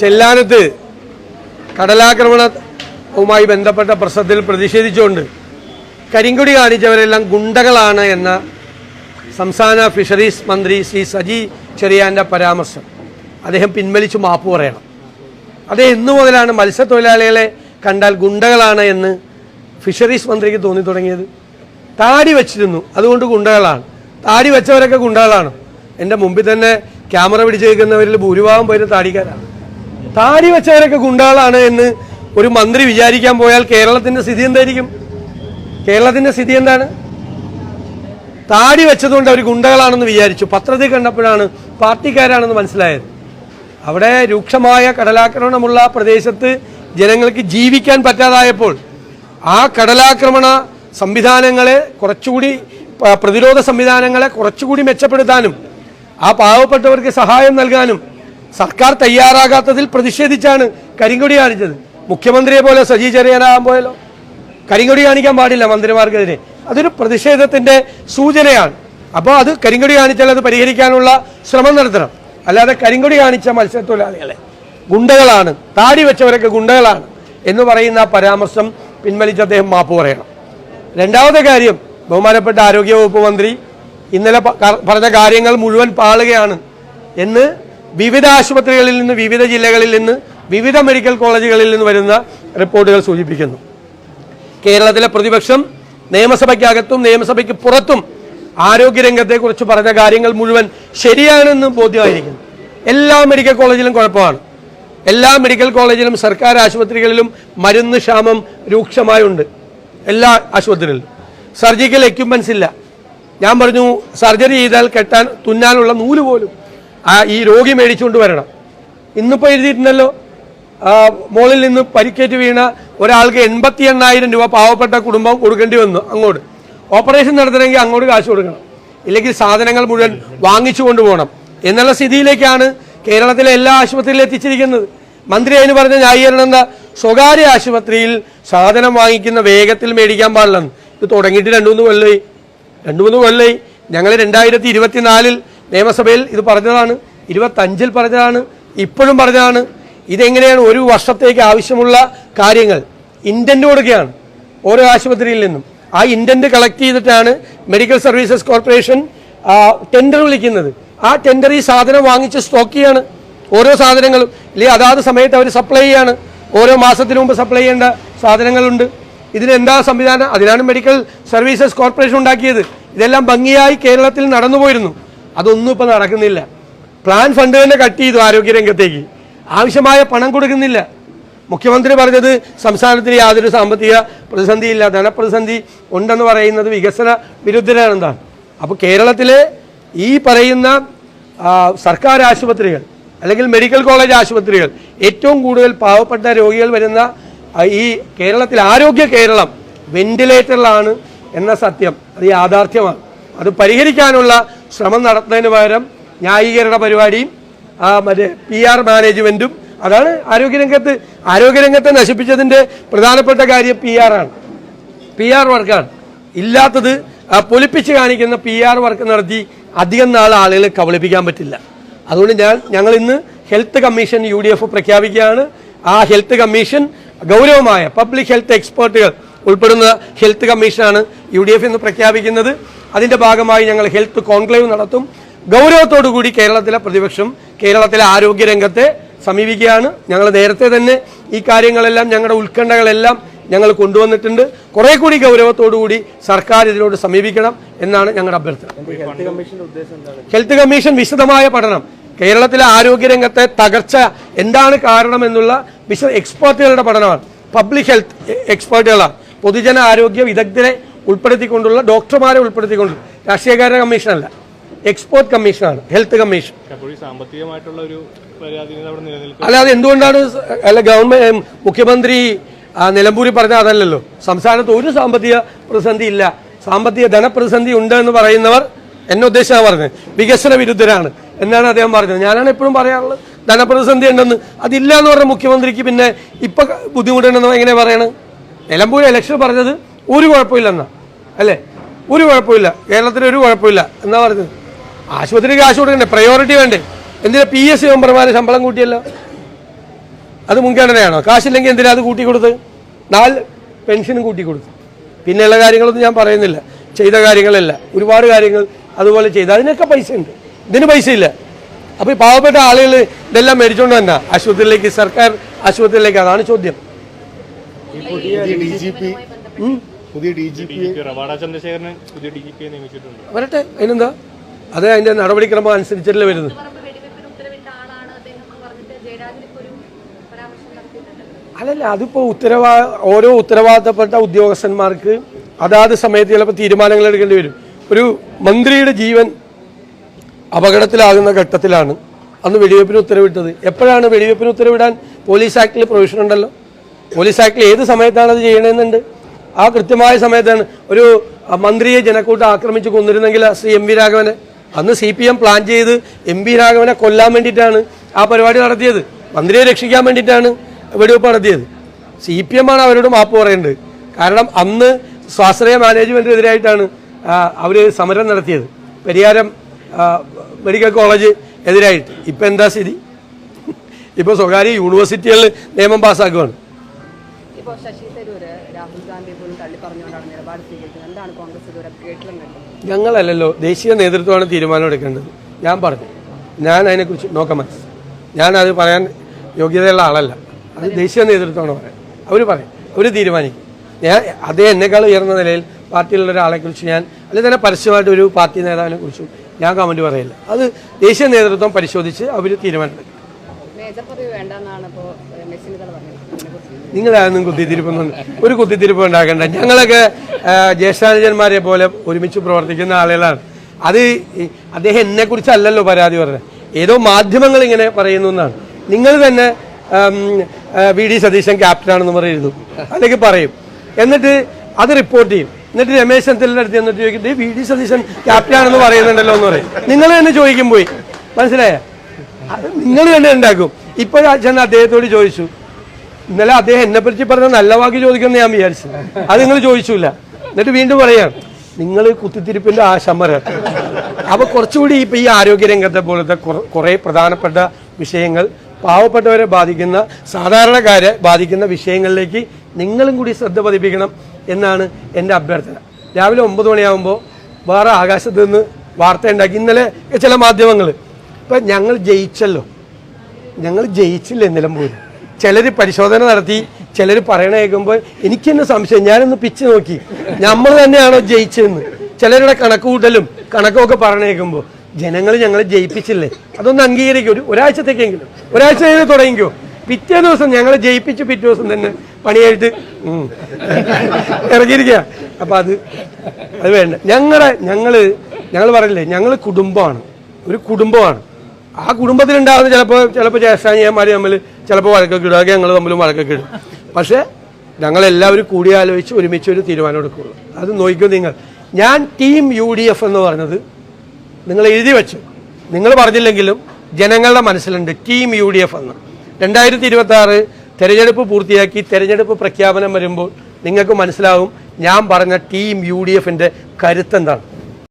ചെല്ലാനത്ത് കടലാക്രമണവുമായി ബന്ധപ്പെട്ട പ്രശ്നത്തിൽ പ്രതിഷേധിച്ചുകൊണ്ട് കരിങ്കൊടി കാണിച്ചവരെല്ലാം ഗുണ്ടകളാണ് എന്ന സംസ്ഥാന ഫിഷറീസ് മന്ത്രി ശ്രീ സജി ചെറിയാന്റെ പരാമർശം. അദ്ദേഹം പിൻവലിച്ചു മാപ്പ് പറയണം. അദ്ദേഹം ഇന്നു മുതലാണ് മത്സ്യത്തൊഴിലാളികളെ കണ്ടാൽ ഗുണ്ടകളാണ് എന്ന് ഫിഷറീസ് മന്ത്രിക്ക് തോന്നി തുടങ്ങിയത്. താടി വെച്ചിരുന്നു. അതുകൊണ്ട് ഗുണ്ടകളാണ്. താടി വെച്ചവരൊക്കെ ഗുണ്ടകളാണ്. എന്റെ മുമ്പിൽ തന്നെ ക്യാമറ പിടിച്ചു നിൽക്കുന്നവരിൽ ഭൂരിഭാഗം പേര് താടിക്കാരാണ്. താടി വെച്ചവരൊക്കെ ഗുണ്ടകളാണ് എന്ന് ഒരു മന്ത്രി വിചാരിക്കാൻ പോയാൽ കേരളത്തിന്റെ സ്ഥിതി എന്തായിരിക്കും? കേരളത്തിന്റെ സ്ഥിതി എന്താണ്? താടി വെച്ചതുകൊണ്ട് അവർ ഗുണ്ടകളാണെന്ന് വിചാരിച്ചു. പത്രത്തിൽ കണ്ടപ്പോഴാണ് പാർട്ടിക്കാരാണെന്ന് മനസ്സിലായത്. അവിടെ രൂക്ഷമായ കടലാക്രമണമുള്ള പ്രദേശത്ത് ജനങ്ങൾക്ക് ജീവിക്കാൻ പറ്റാതായപ്പോൾ ആ കടലാക്രമണ സംവിധാനങ്ങളെ കുറച്ചുകൂടി പ്രതിരോധ സംവിധാനങ്ങളെ കുറച്ചുകൂടി മെച്ചപ്പെടുത്താനും ആ പാവപ്പെട്ടവർക്ക് സഹായം നൽകാനും സർക്കാർ തയ്യാറാകാത്തതിൽ പ്രതിഷേധിച്ചാണ് കരിങ്കൊടി കാണിച്ചത്. മുഖ്യമന്ത്രിയെ പോലെ സജി ചെറിയാനാകാൻ പോയല്ലോ. കരിങ്കൊടി കാണിക്കാൻ പാടില്ല മന്ത്രിമാർക്കെതിരെ. അതൊരു പ്രതിഷേധത്തിന്റെ സൂചനയാണ്. അപ്പോൾ അത് കരിങ്കൊടി കാണിച്ചാൽ അത് പരിഹരിക്കാനുള്ള ശ്രമം നടത്തണം. അല്ലാതെ കരിങ്കൊടി കാണിച്ച മത്സ്യത്തൊഴിലാളികളെ ഗുണ്ടകളാണ് താടി വെച്ചവരൊക്കെ ഗുണ്ടകളാണ് എന്ന് പറയുന്ന പരാമർശം പിൻവലിച്ച് അദ്ദേഹം മാപ്പ് പറയണം. രണ്ടാമത്തെ കാര്യം ബഹുമാനപ്പെട്ട ആരോഗ്യവകുപ്പ് മന്ത്രി ഇന്നലെ പറഞ്ഞ കാര്യങ്ങൾ മുഴുവൻ പാളുകയാണ് എന്ന് വിവിധ ആശുപത്രികളിൽ നിന്ന് വിവിധ ജില്ലകളിൽ നിന്ന് വിവിധ മെഡിക്കൽ കോളേജുകളിൽ നിന്ന് വരുന്ന റിപ്പോർട്ടുകൾ സൂചിപ്പിക്കുന്നു. കേരളത്തിലെ പ്രതിപക്ഷം നിയമസഭയ്ക്കകത്തും നിയമസഭയ്ക്ക് പുറത്തും ആരോഗ്യരംഗത്തെക്കുറിച്ച് പറഞ്ഞ കാര്യങ്ങൾ മുഴുവൻ ശരിയാണെന്ന് ബോധ്യമായിരിക്കുന്നു. എല്ലാ മെഡിക്കൽ കോളേജിലും കുഴപ്പമാണ്. എല്ലാ മെഡിക്കൽ കോളേജിലും സർക്കാർ ആശുപത്രികളിലും മരുന്ന് ക്ഷാമം രൂക്ഷമായുണ്ട്. എല്ലാ ആശുപത്രികളിലും. സർജിക്കൽ എക്യുപ്മെൻസ് ഇല്ല. ഞാൻ പറഞ്ഞു സർജറി ചെയ്താൽ കെട്ടാൻ തുന്നാനുള്ള നൂൽ പോലും ആ ഈ രോഗി മേടിച്ചുകൊണ്ട് വരണം. ഇന്നിപ്പോൾ എഴുതിയിട്ടുണ്ടല്ലോ മോളിൽ നിന്ന് പരിക്കേറ്റ് വീണ ഒരാൾക്ക് എൺപത്തി എണ്ണായിരം രൂപ പാവപ്പെട്ട കുടുംബം കൊടുക്കേണ്ടി വന്നു അങ്ങോട്ട്. ഓപ്പറേഷൻ നടത്തണമെങ്കിൽ അങ്ങോട്ട് കാശ് കൊടുക്കണം. ഇല്ലെങ്കിൽ സാധനങ്ങൾ മുഴുവൻ വാങ്ങിച്ചു കൊണ്ടുപോകണം. എന്നുള്ള സ്ഥിതിയിലേക്കാണ് കേരളത്തിലെ എല്ലാ ആശുപത്രിയിലും എത്തിച്ചിരിക്കുന്നത്. മന്ത്രി അതിന് പറഞ്ഞ ന്യായീകരണം എന്താ? സ്വകാര്യ ആശുപത്രിയിൽ സാധനം വാങ്ങിക്കുന്ന വേഗത്തിൽ മേടിക്കാൻ പാടില്ലെന്ന്. ഇത് തുടങ്ങിയിട്ട് രണ്ടു മൂന്ന് കൊല്ലമായി രണ്ടു മൂന്ന് കൊല്ലമായി ഞങ്ങൾ രണ്ടായിരത്തി ഇരുപത്തിനാലിൽ നിയമസഭയിൽ ഇത് പറഞ്ഞതാണ് ഇരുപത്തഞ്ചിൽ പറഞ്ഞതാണ് ഇപ്പോഴും പറഞ്ഞതാണ്. ഇതെങ്ങനെയാണ് ഒരു വർഷത്തേക്ക് ആവശ്യമുള്ള കാര്യങ്ങൾ? ഇന്റന്റ് കൊടുക്കുകയാണ് ഓരോ ആശുപത്രിയിൽ നിന്നും. ആ ഇന്റന്റ് കളക്ട് ചെയ്തിട്ടാണ് മെഡിക്കൽ സർവീസസ് കോർപ്പറേഷൻ ടെൻഡർ വിളിക്കുന്നത്. ആ ടെൻഡർ ഈ സാധനം വാങ്ങിച്ച് സ്റ്റോക്ക് ചെയ്യാണ്. ഓരോ സാധനങ്ങളും ഇല്ലെങ്കിൽ അതാത് സമയത്ത് അവർ സപ്ലൈ ചെയ്യാണ്. ഓരോ മാസത്തിന് മുമ്പ് സപ്ലൈ ചെയ്യേണ്ട സാധനങ്ങളുണ്ട്. ഇതിനെന്താ സംവിധാനം? അതിനാണ് മെഡിക്കൽ സർവീസസ് കോർപ്പറേഷൻ ഉണ്ടാക്കിയത്. ഇതെല്ലാം ഭംഗിയായി കേരളത്തിൽ നടന്നുപോയിരുന്നു. അതൊന്നും ഇപ്പം നടക്കുന്നില്ല. പ്ലാൻ ഫണ്ട് തന്നെ കട്ട് ചെയ്തു ആരോഗ്യരംഗത്തേക്ക് ആവശ്യമായ പണം കൊടുക്കുന്നില്ല. മുഖ്യമന്ത്രി പറഞ്ഞത് സംസ്ഥാനത്തിന് യാതൊരു സാമ്പത്തിക പ്രതിസന്ധിയില്ല ധനപ്രതിസന്ധി ഉണ്ടെന്ന് പറയുന്നത് വികസന വിരുദ്ധരാണെന്നാണ്. അപ്പോൾ കേരളത്തിലെ ഈ പറയുന്ന സർക്കാർ ആശുപത്രികൾ അല്ലെങ്കിൽ മെഡിക്കൽ കോളേജ് ആശുപത്രികൾ ഏറ്റവും കൂടുതൽ പാവപ്പെട്ട രോഗികൾ വരുന്ന ഈ കേരളത്തിൽ ആരോഗ്യ കേരളം വെന്റിലേറ്ററിലാണ് എന്ന സത്യം. അത് യാഥാർത്ഥ്യമാണ്. അത് പരിഹരിക്കാനുള്ള ശ്രമം നടത്തുന്നതിന് പകരം ന്യായീകരണ പരിപാടിയും മറ്റേ പി ആർ മാനേജ്മെന്റും അതാണ് ആരോഗ്യരംഗത്ത് ആരോഗ്യരംഗത്തെ നശിപ്പിച്ചതിന്റെ പ്രധാനപ്പെട്ട കാര്യം പി ആണ്. പി ആർ വർക്കാണ് ഇല്ലാത്തത് പൊലിപ്പിച്ച് കാണിക്കുന്ന പി ആർ വർക്ക് നടത്തി അധികം നാൾ ആളുകളെ കബളിപ്പിക്കാൻ പറ്റില്ല. അതുകൊണ്ട് ഞാൻ ഞങ്ങൾ ഇന്ന് health commission U D F പ്രഖ്യാപിക്കുകയാണ്. ആ ഹെൽത്ത് കമ്മീഷൻ ഗൗരവമായ പബ്ലിക് ഹെൽത്ത് എക്സ്പേർട്ടുകൾ ഉൾപ്പെടുന്ന ഹെൽത്ത് കമ്മീഷനാണ് യു ഡി എഫ് ഇന്ന് പ്രഖ്യാപിക്കുന്നത്. അതിന്റെ ഭാഗമായി ഞങ്ങൾ ഹെൽത്ത് കോൺക്ലേവ് നടത്തും. ഗൗരവത്തോടു കൂടി കേരളത്തിലെ പ്രതിപക്ഷം കേരളത്തിലെ ആരോഗ്യ രംഗത്തെ സമീപിക്കുകയാണ്. ഞങ്ങൾ നേരത്തെ തന്നെ ഈ കാര്യങ്ങളെല്ലാം ഞങ്ങളുടെ ഉത്കണ്ഠകളെല്ലാം ഞങ്ങൾ കൊണ്ടുവന്നിട്ടുണ്ട്. കുറെ കൂടി ഗൗരവത്തോടു കൂടി സർക്കാർ ഇതിനോട് സമീപിക്കണം എന്നാണ് ഞങ്ങളുടെ അഭ്യർത്ഥന. ഹെൽത്ത് കമ്മീഷൻ വിശദമായ പഠനം. കേരളത്തിലെ ആരോഗ്യരംഗത്തെ തകർച്ച എന്താണ് കാരണം എന്നുള്ള വിശദ എക്സ്പേർട്ടുകളുടെ പഠനമാണ്. പബ്ലിക് ഹെൽത്ത് എക്സ്പേർട്ടുകളാണ് പൊതുജന ആരോഗ്യ വിദഗ്ധരെ ഉൾപ്പെടുത്തിക്കൊണ്ടുള്ള ഡോക്ടർമാരെ ഉൾപ്പെടുത്തിക്കൊണ്ട് രാഷ്ട്രീയകാര്യ കമ്മീഷനല്ല എക്സ്പോർട്ട് കമ്മീഷനാണ് ഹെൽത്ത് കമ്മീഷൻ. അല്ലാതെ എന്തുകൊണ്ടാണ് അല്ല ഗവൺമെന്റ് മുഖ്യമന്ത്രി നിലമ്പൂരി നിലമ്പൂരിൽ പറഞ്ഞ അതല്ലല്ലോ സംസ്ഥാനത്ത് ഒരു സാമ്പത്തിക പ്രതിസന്ധി ഇല്ല. സാമ്പത്തിക ധനപ്രതിസന്ധി ഉണ്ട് എന്ന് പറയുന്നവർ എന്നെ ഉദ്ദേശിച്ചാണ് പറഞ്ഞത്. വികസന വിരുദ്ധരാണ് എന്നാണ് അദ്ദേഹം പറഞ്ഞത്. ഞാനാണ് എപ്പോഴും പറയാറുള്ളത് ധനപ്രതിസന്ധി ഉണ്ടെന്ന്. അതില്ല എന്ന് പറഞ്ഞ മുഖ്യമന്ത്രിക്ക് പിന്നെ ഇപ്പൊ ബുദ്ധിമുട്ടുണ്ടെന്ന് എങ്ങനെ പറയണത് നിലമ്പൂർ ഇലക്ഷൻ പറഞ്ഞത് ഒരു കുഴപ്പമില്ലെന്നാ. അല്ലേ? ഒരു കുഴപ്പമില്ല. കേരളത്തിന് ഒരു കുഴപ്പമില്ല. എന്നാ പറഞ്ഞത്? ആശുപത്രിക്ക് കാശ് കൊടുക്കണ്ടേ? പ്രയോറിറ്റി വേണ്ടേ? എന്തിനാ പി എസ് സി മെമ്പർമാരെ ശമ്പളം കൂട്ടിയല്ലോ? അത് മുൻഗണനയാണോ? കാശില്ലെങ്കിൽ എന്തിനാ അത് കൂട്ടി കൊടുത്ത്? നാല് പെൻഷനും കൂട്ടി കൊടുത്തു. പിന്നെയുള്ള കാര്യങ്ങളൊന്നും ഞാൻ പറയുന്നില്ല. ചെയ്ത കാര്യങ്ങളല്ല. ഒരുപാട് കാര്യങ്ങൾ അതുപോലെ ചെയ്ത്. അതിനൊക്കെ പൈസ ഉണ്ട്. ഇതിന് പൈസ ഇല്ല. അപ്പോൾ ഈ പാവപ്പെട്ട ആളുകൾ ഇതെല്ലാം മേടിച്ചുകൊണ്ട് തന്നെ ആശുപത്രിയിലേക്ക് സർക്കാർ ആശുപത്രിയിലേക്ക്. അതാണ് ചോദ്യം. പുതിയ ഡി ജി പി പുതിയ ഡി ജി പി റവാഡ ചന്ദ്രശേഖരനെ പുതിയ ഡി ജി പിയെ നിയമിച്ചിട്ടുണ്ട്. വരട്ടെ അതിനെന്താ? അത് അതിന്റെ നടപടിക്രമം അനുസരിച്ചല്ലേ വരുന്നത്? പറമ്പ് ഉത്തരവിട്ട ആളാണ് അദ്ദേഹം എന്ന് പറഞ്ഞിട്ട് ജയരാജൻ ഇപ്പൊ ഒരു അല്ലല്ല അതിപ്പോ ഉത്തരവാ ഓരോ ഉത്തരവാദിത്തപ്പെട്ട ഉദ്യോഗസ്ഥന്മാർക്ക് അതാത് സമയത്ത് ചിലപ്പോൾ തീരുമാനങ്ങൾ എടുക്കേണ്ടി വരും. ഒരു മന്ത്രിയുടെ ജീവൻ അപകടത്തിലാകുന്ന ഘട്ടത്തിലാണ് അന്ന് വെടിവെപ്പിന് ഉത്തരവിട്ടത്. എപ്പോഴാണ് വെടിവെപ്പിന് ഉത്തരവിടാൻ പോലീസ് ആക്ടിൽ പ്രൊവിഷൻ ഉണ്ടല്ലോ? പോലീസ് ആക്ടിൽ ഏത് സമയത്താണ് അത് ചെയ്യണമെന്നുണ്ട് ആ കൃത്യമായ സമയത്താണ് ഒരു മന്ത്രിയെ ജനക്കൂട്ടം ആക്രമിച്ച് കൊന്നിരുന്നെങ്കിൽ ശ്രീ എം വി രാഘവനെ. അന്ന് സി പി എം പ്ലാൻ ചെയ്ത് എം വി രാഘവനെ കൊല്ലാൻ വേണ്ടിയിട്ടാണ് ആ പരിപാടി നടത്തിയത്. മന്ത്രിയെ രക്ഷിക്കാൻ വേണ്ടിയിട്ടാണ് വെടിവെപ്പ് നടത്തിയത്. സി പി എം ആണ് അവരോട് മാപ്പ് പറയേണ്ടത്. കാരണം അന്ന് സ്വാശ്രയ മാനേജ്മെന്റിനെതിരായിട്ടാണ് അവർ സമരം നടത്തിയത്. പരിയാരം ആ, മെഡിക്കൽ കോളേജ് എതിരായിട്ട്. ഇപ്പം എന്താ സ്ഥിതി? ഇപ്പോൾ സ്വകാര്യ യൂണിവേഴ്സിറ്റികളിൽ നിയമം പാസ്സാക്കുകയാണ് ശശി പറഞ്ഞുകൊണ്ടാണ് കോൺഗ്രസ് ഞങ്ങളല്ലല്ലോ ദേശീയ നേതൃത്വമാണ് തീരുമാനം എടുക്കേണ്ടത്. ഞാൻ പറഞ്ഞു. ഞാൻ അതിനെക്കുറിച്ച് നോക്കാം മനസ്സ് ഞാനത് പറയാൻ യോഗ്യതയുള്ള ആളല്ല. അത് ദേശീയ നേതൃത്വമാണ് പറയാൻ. അവർ പറയും. അവർ തീരുമാനിക്കും. ഞാൻ അതേ എന്നെക്കാൾ ഉയർന്ന നിലയിൽ പാർട്ടിയിലുള്ള ഒരാളെ കുറിച്ച് ഞാൻ അല്ലെങ്കിൽ തന്നെ പരസ്യമായിട്ട് ഒരു പാർട്ടി നേതാവിനെ കുറിച്ചും ഞാൻ കമന്റ് പറയില്ല. അത് ദേശീയ നേതൃത്വം പരിശോധിച്ച് അവർ തീരുമാനമെടുക്കും അതിനെക്കുറിച്ച് കുത്തിത്തിരിപ്പൊന്നും ഒരു കുത്തിത്തിരിപ്പ് ഉണ്ടാക്കണ്ട. ഞങ്ങളൊക്കെ ജ്യേഷ്ഠാനുജന്മാരെ പോലെ ഒരുമിച്ച് പ്രവർത്തിക്കുന്ന ആളുകളാണ്. അത് അദ്ദേഹം എന്നെ കുറിച്ചല്ലല്ലോ പരാതി പറഞ്ഞത്. ഏതോ മാധ്യമങ്ങൾ ഇങ്ങനെ പറയുന്നു എന്നാണ്. നിങ്ങൾ തന്നെ വി ഡി സതീശൻ ക്യാപ്റ്റനാണെന്ന് പറയുന്നു അല്ലെങ്കിൽ പറയും. എന്നിട്ട് അത് റിപ്പോർട്ട് ചെയ്യും. എന്നിട്ട് രമേശ് ചെന്നിത്തലിന്റെ അടുത്ത് എന്നിട്ട് ചോദിക്കും വി ഡി സതീശൻ ക്യാപ്റ്റനാണെന്ന് പറയുന്നുണ്ടല്ലോ എന്ന് പറയും. നിങ്ങൾ തന്നെ ചോദിക്കും പോയി. മനസ്സിലായോ? നിങ്ങൾ തന്നെ ഉണ്ടാക്കും ഇപ്പോഴാ ചെന്ന് അദ്ദേഹത്തോട് ചോദിച്ചു. ഇന്നലെ അദ്ദേഹം എന്നെ പറ്റി പറഞ്ഞ നല്ല വാക്ക് ചോദിക്കുമെന്ന് ഞാൻ വിചാരിച്ചു. അത് നിങ്ങൾ ചോദിച്ചില്ല എന്നിട്ട് വീണ്ടും പറയാം നിങ്ങൾ കുത്തിത്തിരിപ്പിന്റെ ആശമര അപ്പൊ കുറച്ചുകൂടി ഇപ്പൊ ഈ ആരോഗ്യ രംഗത്തെ പോലത്തെ കുറെ പ്രധാനപ്പെട്ട വിഷയങ്ങൾ പാവപ്പെട്ടവരെ ബാധിക്കുന്ന സാധാരണക്കാരെ ബാധിക്കുന്ന വിഷയങ്ങളിലേക്ക് നിങ്ങളും കൂടി ശ്രദ്ധ പതിപ്പിക്കണം എന്നാണ് എന്റെ അഭ്യർത്ഥന. രാവിലെ ഒമ്പത് മണിയാകുമ്പോൾ വേറെ ആകാശത്ത് നിന്ന് വാർത്ത ഉണ്ടാക്കി. ഇന്നലെ ചില മാധ്യമങ്ങൾ ഇപ്പം ഞങ്ങൾ ജയിച്ചല്ലോ. ഞങ്ങൾ ജയിച്ചില്ലേ നിലമ്പൂർ ചിലർ പരിശോധന നടത്തി ചിലർ പറയണ കേൾക്കുമ്പോൾ എനിക്ക് തന്നെ സംശയം ഞാനൊന്ന് പിച്ച് നോക്കി. നമ്മൾ തന്നെയാണോ ജയിച്ചതെന്ന്. ചിലരുടെ കണക്ക് കൂട്ടലും കണക്കൊക്കെ പറയണ കേൾക്കുമ്പോൾ ജനങ്ങൾ ഞങ്ങളെ ജയിപ്പിച്ചില്ലേ? അതൊന്ന് അംഗീകരിക്കും. ഒരു ഒരാഴ്ചത്തേക്കെങ്കിലും. ഒരാഴ്ച കഴിഞ്ഞ് തുടങ്ങിക്കോ. പിറ്റേ ദിവസം ഞങ്ങളെ ജയിപ്പിച്ച് പിറ്റേ ദിവസം തന്നെ പണിയായിട്ട്. ഇറങ്ങിയിരിക്കുക. അപ്പം അത് അത് വേണ്ട. ഞങ്ങളെ ഞങ്ങൾ ഞങ്ങൾ പറയില്ലേ ഞങ്ങൾ കുടുംബമാണ്. ഒരു കുടുംബമാണ്. ആ കുടുംബത്തിലുണ്ടാകുന്ന ചിലപ്പോൾ ചിലപ്പോൾ ജ്യേഷ്ഠാനിയന്മാർ തമ്മിൽ ചിലപ്പോൾ വഴക്കൊക്കെ ഇടുക ഞങ്ങൾ തമ്മിലും വഴക്കൊക്കെ ഇടും. പക്ഷേ ഞങ്ങളെല്ലാവരും കൂടിയാലോചിച്ച് ഒരുമിച്ച് ഒരു തീരുമാനം എടുക്കുകയുള്ളൂ അത് നോക്കിക്കോ നിങ്ങൾ. ഞാൻ ടീം യു ഡി എഫ് എന്ന് പറഞ്ഞത് നിങ്ങൾ എഴുതി വെച്ചു. നിങ്ങൾ പറഞ്ഞില്ലെങ്കിലും ജനങ്ങളുടെ മനസ്സിലുണ്ട് ടീം യു ഡി എഫ് എന്ന്. രണ്ടായിരത്തി ഇരുപത്തി ആറ് തെരഞ്ഞെടുപ്പ് പൂർത്തിയാക്കി തെരഞ്ഞെടുപ്പ് പ്രഖ്യാപനം വരുമ്പോൾ നിങ്ങൾക്ക് മനസ്സിലാവും ഞാൻ പറഞ്ഞ ടീം യു ഡി എഫിന്റെ കരുത്തെന്താണ്.